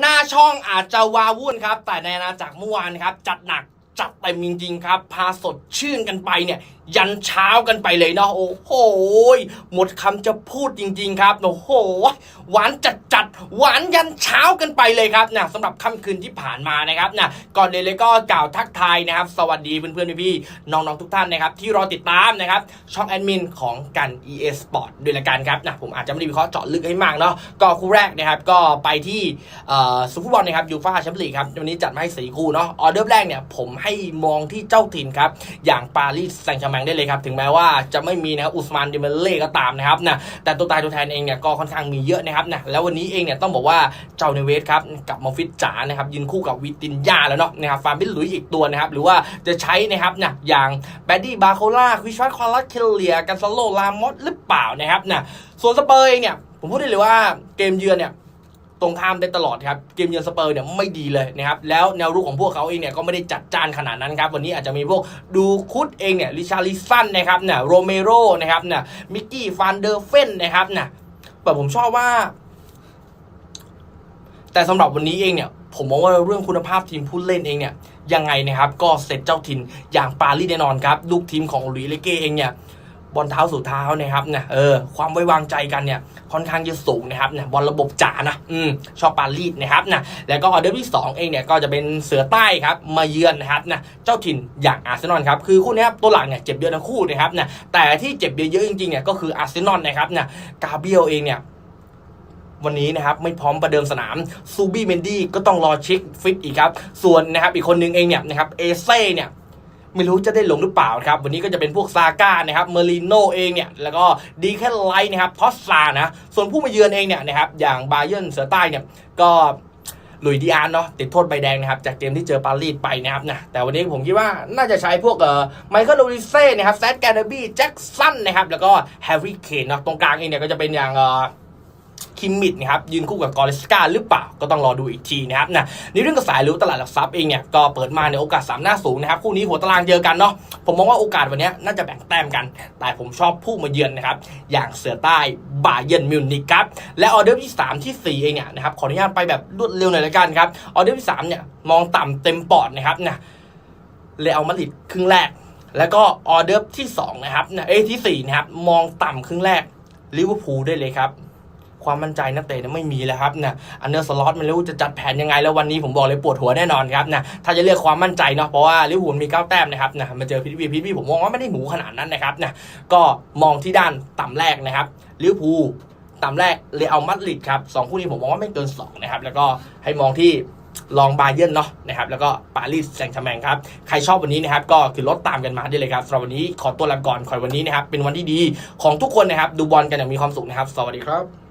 หน้าช่องอาจจะวาวุ่นครับ แต่ในอาณาจักรเมื่อวานครับ จัดหนัก จัดเต็มจริงๆครับ พาสดชื่นกันไปเนี่ย ยันเช้ากันไปเลยเนาะโอ้โหหมดคำจะพูดจริง ๆ ครับโอ้โหหวานจัดจัดๆหวานยันเช้ากันไปเลยครับนะสำหรับค่ำคืนที่ผ่านมานะครับนะก่อนเลยเลยก็กล่าวทักทายนะครับ สวัสดีเพื่อนๆพี่ๆน้องๆทุกท่านนะครับ ที่รอติดตามนะครับ ช่องแอดมินของกัน EA Sport ด้วยละกันครับนะผมอาจจะไม่ได้วิเคราะห์เจาะลึกให้มากเนาะก็คู่แรกนะครับก็ไปที่ซุปเปอร์บอลนะครับยูฟ่าแชมเปี้ยนลีกครับวันนี้จัดมาให้สีคู่เนาะออเดอร์แรกเนี่ยผมให้มองที่เจ้าถิ่นครับ อย่างปารีสแซงต์แชร์แมงได้เลยครับ ถึงแม้ว่าจะไม่มีนะครับอุสมานเดเมเล่ก็ตามนะครับนะแต่ตัวตายตัวแทนเองเนี่ยก็ค่อนข้างมีเยอะนะครับนะแล้ววันนี้เองเนี่ยต้องบอกว่าเจ้าเนเวสครับกับมอฟฟิตจ๋านะครับยืนคู่กับวิตินยาแล้วเนาะนะครับฟาร์มิลลุยอีกตัวนะครับหรือว่าจะใช้นะครับนะอย่างแบดดี้บาโคล่าควิชวัตคอลัสเคเลียกันซาโลลามอสหรือเปล่านะครับนะส่วนสเปอร์เองเนี่ยผมพูดได้เลยว่าเกมเยือนเนี่ย ตรงข้ามได้ตลอดครับเกมเยือนสเปอร์เนี่ยไม่ดีเลยนะครับแล้วแนวรุกของพวกเขาเองเนี่ยก็ไม่ได้จัดจ้านขนาดนั้นครับวันนี้อาจจะมีพวกดูคุดเองเนี่ยริชาลิสันนะครับเนี่ยโรเมโรนะครับเนี่ยมิกกี้ฟานเดอร์เฟนนะครับเนี่ยแต่ผมชอบว่า แต่สำหรับวันนี้เองเนี่ยผมมองว่าเรื่องคุณภาพทีมผู้เล่นเองเนี่ยยังไงนะครับก็เสร็จเจ้าถิ่นอย่างปารีสแน่นอนครับลูกทีมของลุยเลเก้เองเนี่ย บอลเท้าสู่เท้านะครับเนี่ยเออความไว้วางใจกันเนี่ยค่อนข้างจะสูงนะครับเนี่ยบอลระบบจ๋านะอืมชอบปารีสนะครับนะแล้วก็ออเดอร์ที่ 2 เองเนี่ยก็จะเป็นเสือใต้ครับมาเยือนนะครับนะเจ้าถิ่นอย่างอาร์เซนอลครับคือคู่นี้ครับตัวหลังเนี่ยเจ็บเยอะทั้งคู่นะครับนะแต่ที่เจ็บเยอะๆจริงๆเนี่ยก็คืออาร์เซนอลนะครับนะกาเบียลเองเนี่ยวันนี้นะครับไม่พร้อมประเดิมสนามซูบี้เมนดี้ก็ต้องรอเช็คฟิตอีกครับ ส่วนนะครับอีกคนนึงเองเนี่ยนะครับเอเซ่เนี่ย ไม่รู้จะได้ลงหรือเปล่าครับ วันนี้ก็จะเป็นพวกซาก้านะครับเมอริโนเองเนี่ย แล้วก็ดีแค่ไลท์นะครับทอสซานะ ส่วนผู้มาเยือนเองเนี่ยนะครับ อย่างบาเยิร์นเสือใต้เนี่ยก็ลุยดีอาร์นเนาะติดโทษใบแดงนะครับ จากเกมที่เจอปารีสไปนะครับนะแต่วันนี้ผมคิดว่าน่าจะใช้พวกเอ่อไมเคิลโอริเซ่นะครับแซดแกนเดอร์บี้แจ็คสันนะครับแล้วก็แฮร์รี่เคนเนาะตรงกลางเองเนี่ยก็จะเป็นอย่างเอ่อ คิมมิดนะครับยืนคู่กับกอริสกาหรือเปล่าก็ต้องรอดูอีกทีนะครับนะในเรื่องกระแสหรู้ตลาดหลักทรัพย์เองเนี่ยก็เปิดมาในโอกาสสามหน้าสูงนะครับคู่นี้หัวตารางเจอกันเนาะผมมองว่าโอกาสวันนี้น่าจะแบ่งแต้มกัน แต่ผมชอบผู้มาเยือนนะครับอย่างเสือใต้บาเยนมิวนิกครับและออเดอร์ที่ 3 ทีสี่4 เองเนี่ยนะครับขออนุญาตไปแบบรวดเร็วหน่อยละกันครับออเดอร์ที่3เนี่ยมองต่ำเต็มปอดนะครับนะเลอัลมาดริดครึ่งแรก แล้วก็ออเดอร์ที่2นะครับนะเอ้ที่สี่นะครับมองต่ำครึ่งแรกลิเวอร์พูลได้เลยครับ ความมั่นใจนักเตะเนี่ยไม่มีแล้วครับนะอันเดอร์สล็อตไม่รู้จะจัดแผนยังไงแล้ววันนี้ผมบอกเลยปวดหัวแน่นอนครับนะถ้าจะเลือกความมั่นใจเนาะเพราะว่าลิเวอร์พูลมี9แต้มนะครับนะมาเจอพีทวีพีทีผมมองว่าไม่ได้หมูขนาดนั้นนะครับนะก็มองที่ด้านต่ำแรกนะครับลิเวอร์พูลต่ำแรกเรอัลมาดริดครับสองคู่นี้ผมมองว่าไม่เกิน2นะครับแล้วก็ให้มองที่ลองบาเยิร์นเนาะนะครับแล้วก็ปารีสแซงต์แชร์แมงครับ ใครชอบวันนี้นะครับก็คือลดตามกันมาได้เลยครับสำหรับวันนี้ขอตัวลาก่อนขอวันนี้นะครับเป็นวันที่ดีของทุกคนนะครับดูบอลกันอย่างมีความสุขนะครับ สวัสดีครับ